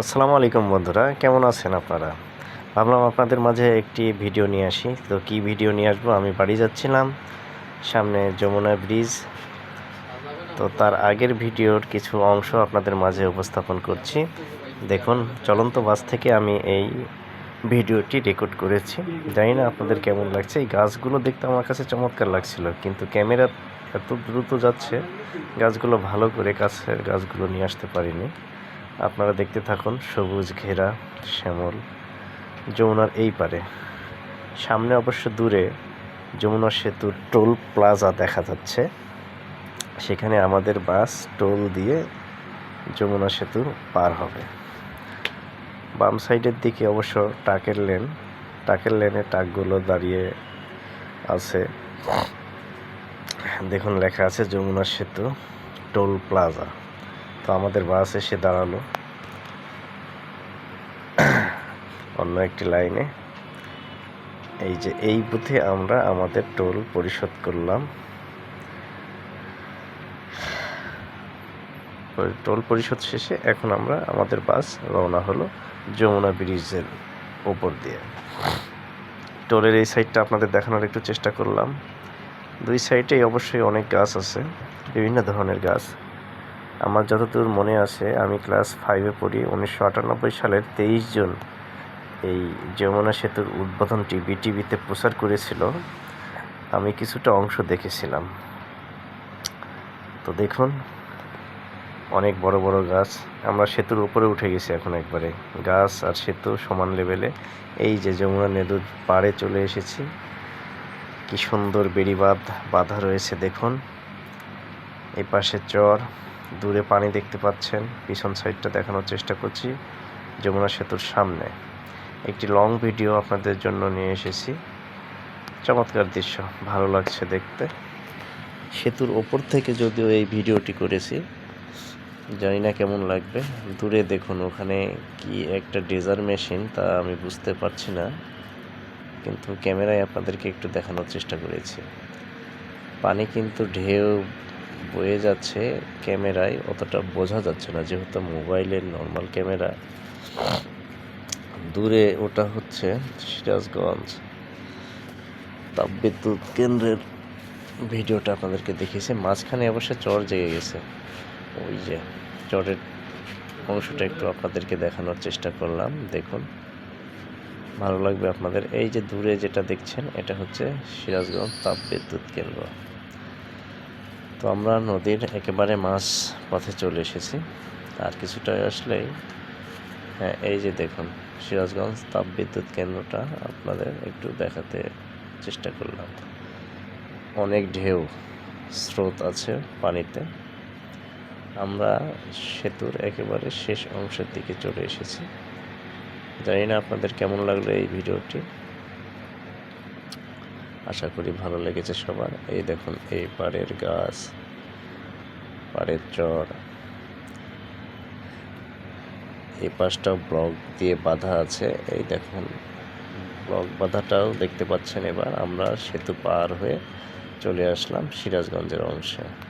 আসসালামু আলাইকুম বন্ধুরা, কেমন আছেন আপনারা? ভাবলাম আপনাদের মাঝে একটি ভিডিও নিয়ে আসি। তো কি ভিডিও নিয়ে আসব? আমি বাড়ি যাচ্ছিলাম, সামনে যমুনা ব্রিজ। তো তার আগের ভিডিওর কিছু অংশ আপনাদের মাঝে উপস্থাপন করছি। দেখুন, চলন্ত বাস থেকে আমি এই ভিডিওটি রেকর্ড করেছি। জানি না আপনাদের কেমন লাগছে। এই গাছগুলো দেখতে আমার কাছে চমৎকার লাগছিল, কিন্তু ক্যামেরা এত দ্রুত যাচ্ছে, গাছগুলো ভালো করে কাছের গাছগুলো নিয়ে আসতে পারিনি। আপনারা দেখতে থাকুন, সবুজ ঘেরা, শ্যামল। যমুনার এই পারে। সামনে অবশ্য দূরে যমুনা সেতুর টোল প্লাজা দেখা যাচ্ছে। সেখানে আমাদের বাস টোল দিয়ে যমুনা সেতু পার হবে। বাম সাইডের দিকে অবশ্য টাকের লেন। টাকের লেনে টাকগুলো দাঁড়িয়ে আছে। দেখুন, লেখা আছে যমুনা সেতু টোল প্লাজা। তো আমাদের বাস এসে দাঁড়াল। অন্য একটি লাইনে। এই যে এই বুথে আমরা আমাদের টোল পরিশোধ করলাম। টোল পরিশোধ শেষে এখন আমরা আমাদের বাস রওনা হলো যমুনা ব্রিজের ওপর দিয়ে। টোলের এই সাইডটা আপনাদের দেখানোর একটু চেষ্টা করলাম। দুই সাইডেই অবশ্যই অনেক গাছ আছে, বিভিন্ন ধরনের গাছ। আমার যতদূর মনে আছে, আমি ক্লাস ফাইভে পড়ি। উনিশশো আটানব্বই সালের তেইশ জুন এই যমুনা সেতুর উদ্বোধনটি বিটিভিতে প্রচার করেছিল। আমি কিছুটা অংশ দেখেছিলাম। তো দেখুন, অনেক বড় বড় গাছ। আমরা সেতুর উপরে উঠে গেছি এখন একবারে। গাছ আর সেতু সমান লেভেলে এই যে যমুনা নদীর পাড়ে চলে এসেছি। কি সুন্দর বেড়িবাঁধ বাঁধা রয়েছে, দেখুন। এই পাশে চর। দূরে পানি দেখতে পাচ্ছেন, পিছন সাইডটা দেখানোর চেষ্টা করছি, যমুনা সেতুর সামনে। একটি লং ভিডিও আপনাদের জন্য নিয়ে এসেছি। চমৎকার দৃশ্য, ভালো লাগছে দেখতে। সেতুর ওপর থেকে যদিও এই ভিডিওটি করেছি, জানি না কেমন লাগবে। দূরে দেখুন, ওখানে কি একটা ডেজার মেশিন তা আমি বুঝতে পারছি না। কিন্তু ক্যামেরায় আপনাদেরকে একটু দেখানোর চেষ্টা করেছি। পানি কিন্তু ঢেউ বয়ে যাচ্ছে ক্যামেরায়, অতটা বোঝা যাচ্ছে না। যেহেতু মোবাইলের নর্মাল ক্যামেরা, দূরে ওটা হচ্ছে সিরাজগঞ্জ তাপবিদ্যুৎ কেন্দ্রের ভিডিওটা আপনাদেরকে দেখিয়েছে। মাঝখানে অবশ্য চর জেগে গেছে। ওই যে চরের অংশটা একটু আপনাদেরকে দেখানোর চেষ্টা করলাম। দেখুন, ভালো লাগবে আপনাদের। এই যে দূরে যেটা দেখছেন, এটা হচ্ছে সিরাজগঞ্জ তাপবিদ্যুৎ কেন্দ্র। তো আমরা নদীর একেবারে মাছ পথে চলে এসেছি। আর কিছুটা আসলেই হ্যাঁ এই যে দেখুন, সিরাজগঞ্জ তাপবিদ্যুৎ কেন্দ্রটা আপনাদের একটু দেখাতে চেষ্টা করলাম। অনেক ঢেউ, স্রোত আছে পানিতে। আমরা সেতুর একেবারে শেষ অংশের দিকে চলে এসেছি। জানি না আপনাদের কেমন লাগল এই ভিডিওটি। আশা করি ভালো লেগেছে সবার। এই দেখুন, এই পাড়ের গাছ, পাড়ের চর। এই পাশটাও ব্লক দিয়ে বাধা আছে। এই দেখুন, ব্লক বাধাটাও দেখতে পাচ্ছেন এবার। আমরা সেতু পার হয়ে চলে আসলাম সিরাজগঞ্জের অংশে।